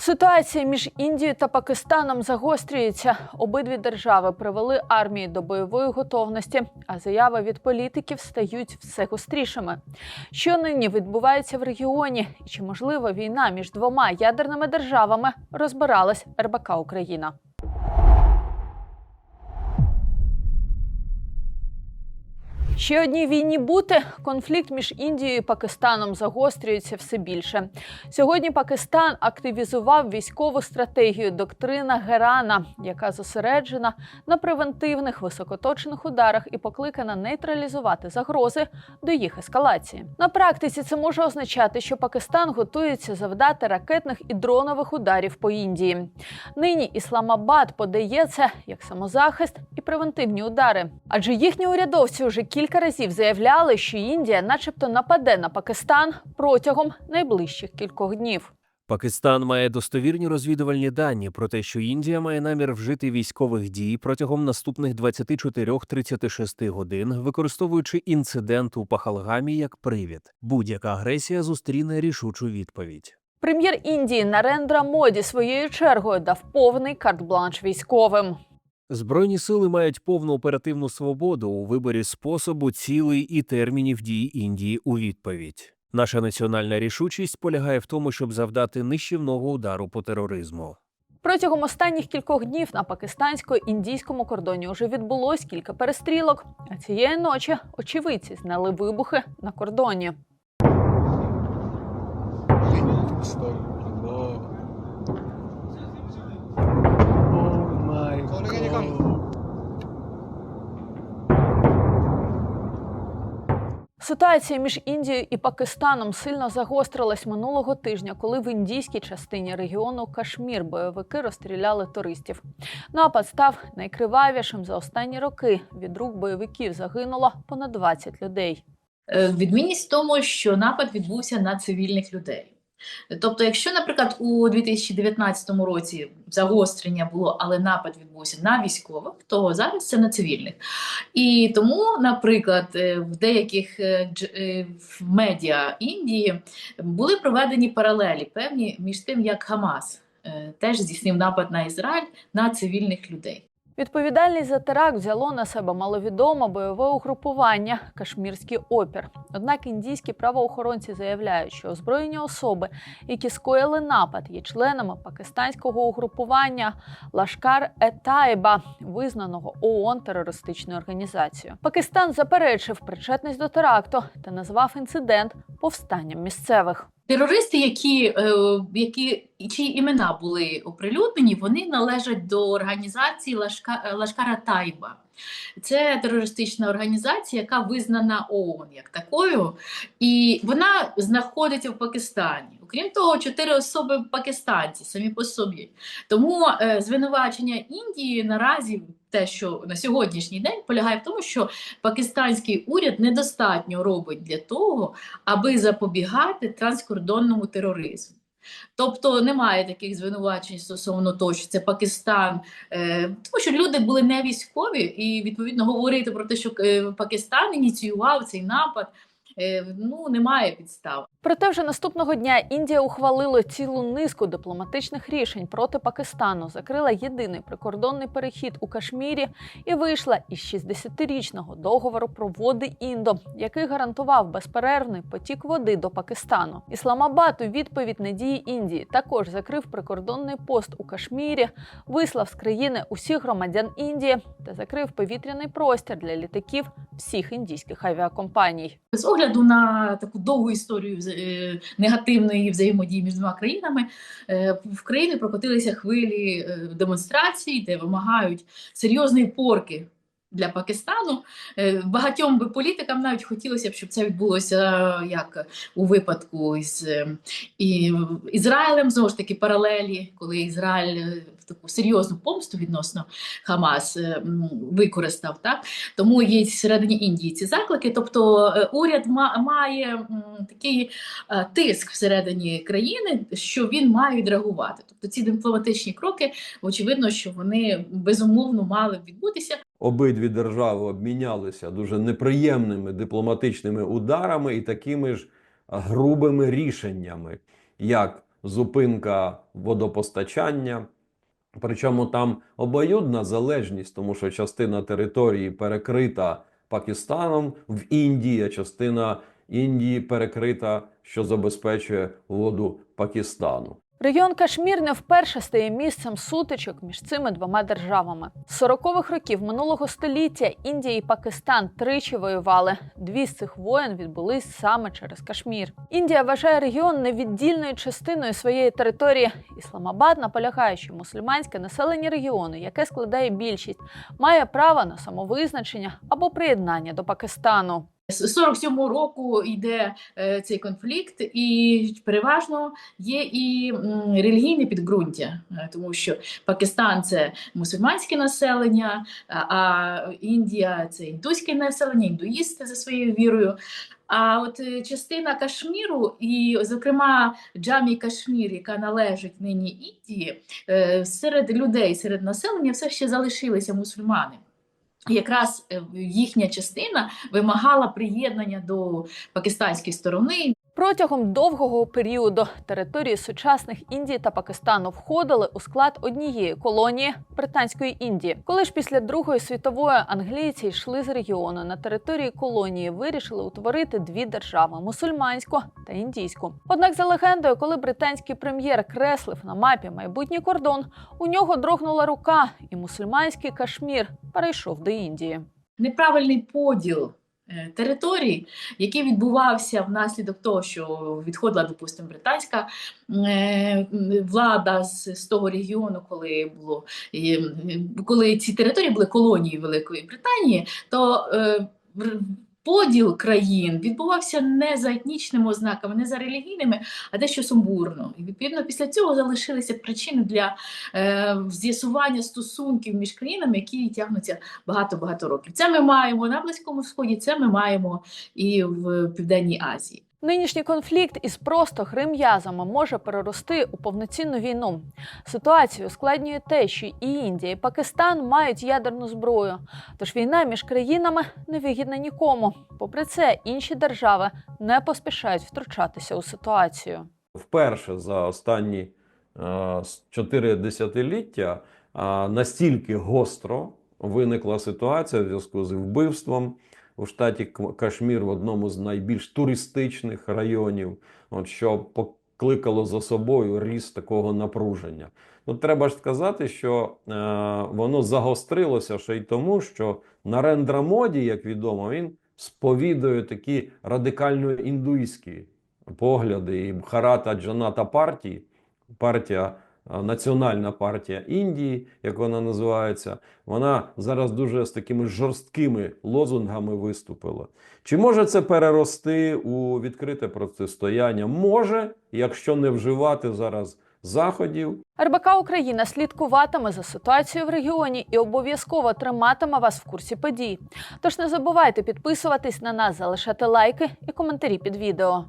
Ситуація між Індією та Пакистаном загострюється. Обидві держави привели армії до бойової готовності, а заяви від політиків стають все гострішими. Що нині відбувається в регіоні, і чи можлива війна між двома ядерними державами, розбиралась РБК Україна. Ще одній війні бути конфлікт між Індією і Пакистаном загострюється все більше. Сьогодні Пакистан активізував військову стратегію доктрина Герана, яка зосереджена на превентивних високоточних ударах і покликана нейтралізувати загрози до їх ескалації. На практиці це може означати, що Пакистан готується завдати ракетних і дронових ударів по Індії. Нині Ісламабад подає це як самозахист і превентивні удари, адже їхні урядовці вже кілька разів заявляли, що Індія, начебто, нападе на Пакистан протягом найближчих кількох днів. Пакистан має достовірні розвідувальні дані про те, що Індія має намір вжити військових дій протягом наступних 24-36 годин, використовуючи інцидент у Пахалгамі як привід. Будь-яка агресія зустріне рішучу відповідь. Прем'єр Індії Нарендра Моді своєю чергою дав повний карт-бланш військовим. Збройні сили мають повну оперативну свободу у виборі способу, цілей і термінів дій Індії у відповідь. Наша національна рішучість полягає в тому, щоб завдати нищівного удару по тероризму. Протягом останніх кількох днів на пакистансько-індійському кордоні вже відбулось кілька перестрілок. А цієї ночі очевидці знали вибухи на кордоні. Ситуація між Індією і Пакистаном сильно загострилась минулого тижня, коли в індійській частині регіону Кашмір бойовики розстріляли туристів. Напад став найкривавішим за останні роки. Від рук бойовиків загинуло понад 20 людей. Е, Відмінність в тому, що напад відбувся на цивільних людей. Тобто, якщо, наприклад, у 2019 році загострення було, але напад відбувся на військових, то зараз це на цивільних. І тому, наприклад, е, в деяких е, е, в медіа Індії були проведені паралелі певні між тим, як Хамас теж здійснив напад на Ізраїль на цивільних людей. Відповідальність за теракт взяло на себе маловідоме бойове угрупування Кашмірський опір. Однак індійські правоохоронці заявляють, що озброєні особи, які скоїли напад, є членами пакистанського угрупування Лашкар Етайба, визнаного ООН терористичною організацією. Пакистан заперечив причетність до теракту та назвав інцидент повстанням місцевих. Терористи, які, е, які чиї імена були оприлюднені, вони належать до організації Лашка, Лашкара Тайба. Це терористична організація, яка визнана ООН як такою, і вона знаходиться в Пакистані. Окрім того, чотири особи пакистанці самі по собі. Тому е, звинувачення Індії наразі те, що на сьогоднішній день полягає в тому, що пакистанський уряд недостатньо робить для того, аби запобігати транскордонному тероризму. Тобто немає таких звинувачень стосовно того, що це Пакистан, е, тому що люди були не військові, і відповідно говорити про те, що е, Пакистан ініціював цей напад, е, ну немає підстав. Проте вже наступного дня Індія ухвалила цілу низку дипломатичних рішень проти Пакистану, закрила єдиний прикордонний перехід у Кашмірі і вийшла із 60-річного договору про води індо, який гарантував безперервний потік води до Пакистану. Ісламабад у відповідь на дії Індії також закрив прикордонний пост у Кашмірі, вислав з країни усіх громадян Індії та закрив повітряний простір для літаків всіх індійських авіакомпаній. З огляду на таку довгу історію негативної взаємодії між двома країнами, е, в країні прокотилися хвилі е, демонстрацій, де вимагають серйозної порки. Для Пакистану Е, багатьом би політикам навіть хотілося б, щоб це відбулося е, як у випадку із е, і Ізраїлем, знову ж таки, паралелі, коли Ізраїль е, таку серйозну помсту відносно Хамас е, використав. Так? Тому є всередині Індії ці заклики. Тобто е, уряд ма- має такий е, тиск всередині країни, що він має відреагувати. Тобто ці дипломатичні кроки, очевидно, що вони безумовно мали відбутися. Обидві держави обмінялися дуже неприємними дипломатичними ударами і такими ж грубими рішеннями, як зупинка водопостачання. Причому там обоюдна залежність, тому що частина території перекрита Пакистаном в Індії, а частина Індії перекрита, що забезпечує воду Пакистану. Регіон Кашмір не вперше стає місцем сутичок між цими двома державами. З 40-х років минулого століття Індія і Пакистан тричі воювали. Дві з цих воєн відбулись саме через Кашмір. Індія вважає регіон невіддільною частиною своєї території. Ісламабад наполягає, що мусульманське населення регіону, яке складає більшість, має право на самовизначення або приєднання до Пакистану. З 47-го року йде е, цей конфлікт, і переважно є і релігійне підґрунтя, е, тому що Пакистан це мусульманське населення, а- Індія це індуське населення, індуїсти за своєю вірою. А от е, частина Кашміру, і, зокрема, Джамі Кашмір, яка належить нині Індії, серед людей, серед населення все ще залишилися мусульмани. Якраз е, їхня частина вимагала приєднання до пакистанської сторони. Протягом довгого періоду території сучасних Індії та Пакистану входили у склад однієї колонії Британської Індії. Коли ж після Другої світової англійці йшли з регіону на території колонії, вирішили утворити дві держави мусульманську та індійську. Однак, за легендою, коли британський прем'єр креслив на мапі майбутній кордон, у нього дрогнула рука, і мусульманський Кашмір перейшов до Індії. Неправильний поділ територій, який відбувався внаслідок того, що відходила, допустимо, британська е, влада з, з того регіону, коли було коли ці території були колонією Великої Британії, то е, Поділ країн відбувався не за етнічними ознаками, не за релігійними, а дещо сумбурно. І відповідно після цього залишилися причини для е, з'ясування стосунків між країнами, які тягнуться багато-багато років. Це ми маємо на Близькому Сході, це ми маємо і в Південній Азії. Нинішній конфлікт із просто грим'язами може перерости у повноцінну війну. Ситуацію ускладнює те, що і Індія, і Пакистан мають ядерну зброю. Тож війна між країнами не вигідна нікому. Попри це, інші держави не поспішають втручатися у ситуацію. Вперше за останні е, чотири десятиліття е, настільки гостро виникла ситуація в зв'язку з вбивством у штаті Кашмір в одному з найбільш туристичних районів, от, що покликало за собою ріст такого напруження. Ну, треба ж сказати, що е, воно загострилося ще й тому, що Нарендра Моді, як відомо, він сповідує такі радикально індуїзькі погляди і Бхарата Джаната партії, партія, Національна партія Індії, як вона називається, вона зараз дуже з такими жорсткими лозунгами виступила. Чи може це перерости у відкрите протистояння? Може, якщо не вживати зараз заходів, РБК Україна слідкуватиме за ситуацією в регіоні і обов'язково триматиме вас в курсі подій. Тож не забувайте підписуватись на нас, залишати лайки і коментарі під відео.